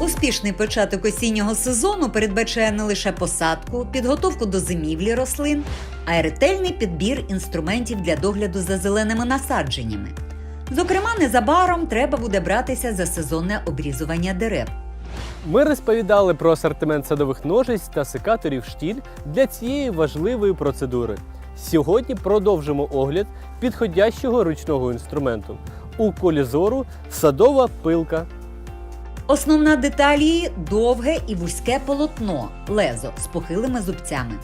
Успішний початок осіннього сезону передбачає не лише посадку, підготовку до зимівлі рослин, а й ретельний підбір інструментів для догляду за зеленими насадженнями. Зокрема, незабаром треба буде братися за сезонне обрізування дерев. Ми розповідали про асортимент садових ножиць та секаторів штіль для цієї важливої процедури. Сьогодні продовжимо огляд підходящого ручного інструменту. У колі зору садова пилка. Основна деталь її довге і вузьке полотно лезо з похилими зубцями.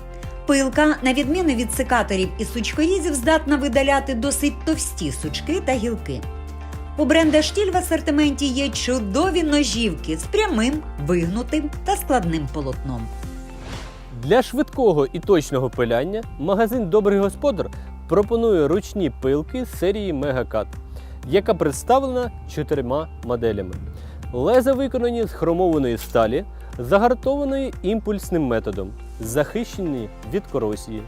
Пилка, на відміну від секаторів і сучкорізів, здатна видаляти досить товсті сучки та гілки. У бренда штіль в асортименті є чудові ножівки з прямим, вигнутим та складним полотном. Для швидкого і точного пиляння магазин Добрий господар пропонує ручні пилки з серії Мегакат, яка представлена чотирма моделями. Леза виконані з хромованої сталі, загартованої імпульсним методом, захищені від корозії.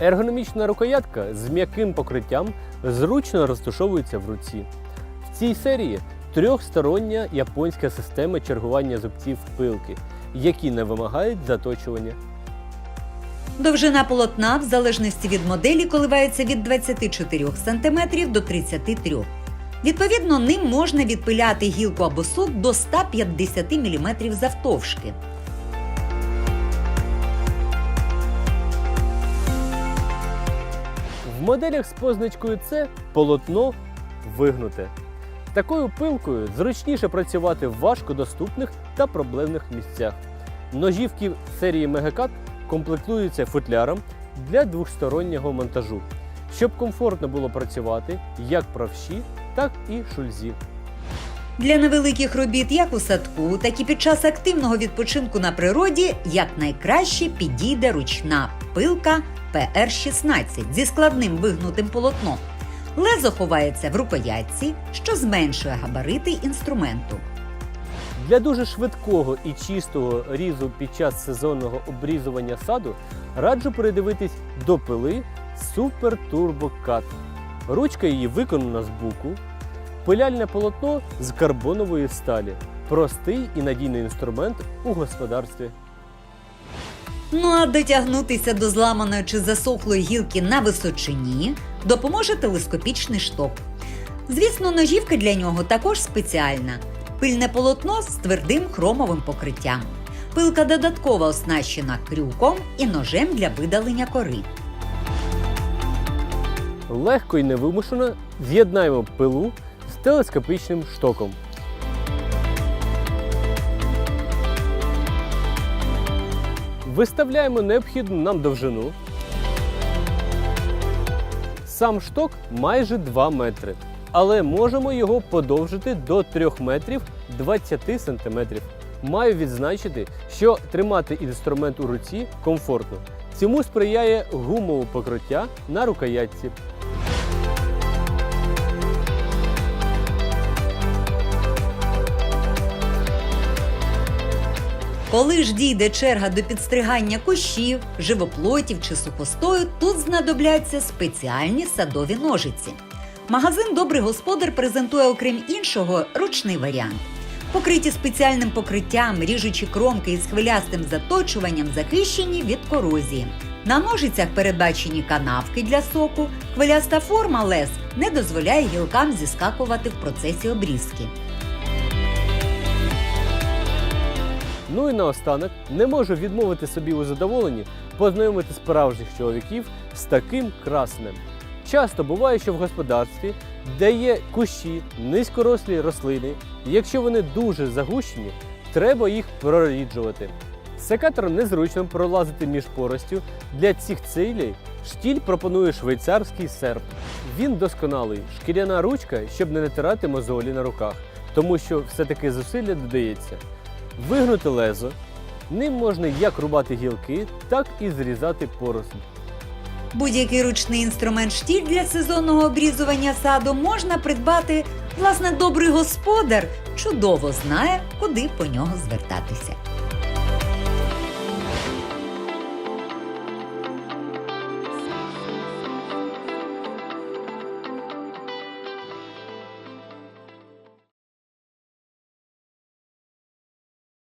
Ергономічна рукоятка з м'яким покриттям зручно розташовується в руці. В цій серії трьохстороння японська система чергування зубців пилки, які не вимагають заточування. Довжина полотна, в залежності від моделі, коливається від 24 см до 33 Відповідно, ним можна відпиляти гілку або сук до 150 мм завтовшки. В моделях з позначкою С полотно вигнуте. Такою пилкою зручніше працювати в важкодоступних та проблемних місцях. Ножівки серії Мегакат комплектуються футляром для двохстороннього монтажу, щоб комфортно було працювати як правші, так і шульзі. Для невеликих робіт як у садку, так і під час активного відпочинку на природі якнайкраще підійде ручна пилка PR16 зі складним вигнутим полотном. Лезо ховається в рукоятці, що зменшує габарити інструменту. Для дуже швидкого і чистого різу під час сезонного обрізування саду раджу передивитись до пили Super Turbo Cut. Ручка її виконана з буку, пиляльне полотно з карбонової сталі. Простий і надійний інструмент у господарстві. Ну а дотягнутися до зламаної чи засохлої гілки на височині допоможе телескопічний шток. Звісно, ножівка для нього також спеціальна. Пильне полотно з твердим хромовим покриттям. Пилка додатково оснащена крюком і ножем для видалення кори. Легко і невимушено з'єднаємо пилу з телескопічним штоком. Виставляємо необхідну нам довжину. Сам шток майже 2 метри, але можемо його подовжити до 3 метрів 20 сантиметрів. Маю відзначити, що тримати інструмент у руці комфортно. Цьому сприяє гумове покриття на рукоятці. Коли ж дійде черга до підстригання кущів, живоплотів чи сухостою, тут знадобляться спеціальні садові ножиці. Магазин Добрий господар презентує, окрім іншого, ручний варіант. Покриті спеціальним покриттям, ріжучі кромки із хвилястим заточуванням захищені від корозії. На ножицях передбачені канавки для соку. Хвиляста форма лез не дозволяє гілкам зіскакувати в процесі обрізки. Ну і наостанок не можу відмовити собі у задоволенні познайомити справжніх чоловіків з таким краснем. Часто буває, що в господарстві, де є кущі, низькорослі рослини, і якщо вони дуже загущені, треба їх проріджувати. Секатором незручно пролазити між поростю. Для цих цілей штіль пропонує швейцарський серп. Він досконалий, шкіряна ручка, щоб не натирати мозолі на руках, тому що все-таки зусилля додається. Вигнути лезо. Ним можна як рубати гілки, так і зрізати поросль. Будь-який ручний інструмент штіль для сезонного обрізування саду можна придбати. Власне, добрий господар чудово знає, куди по нього звертатися.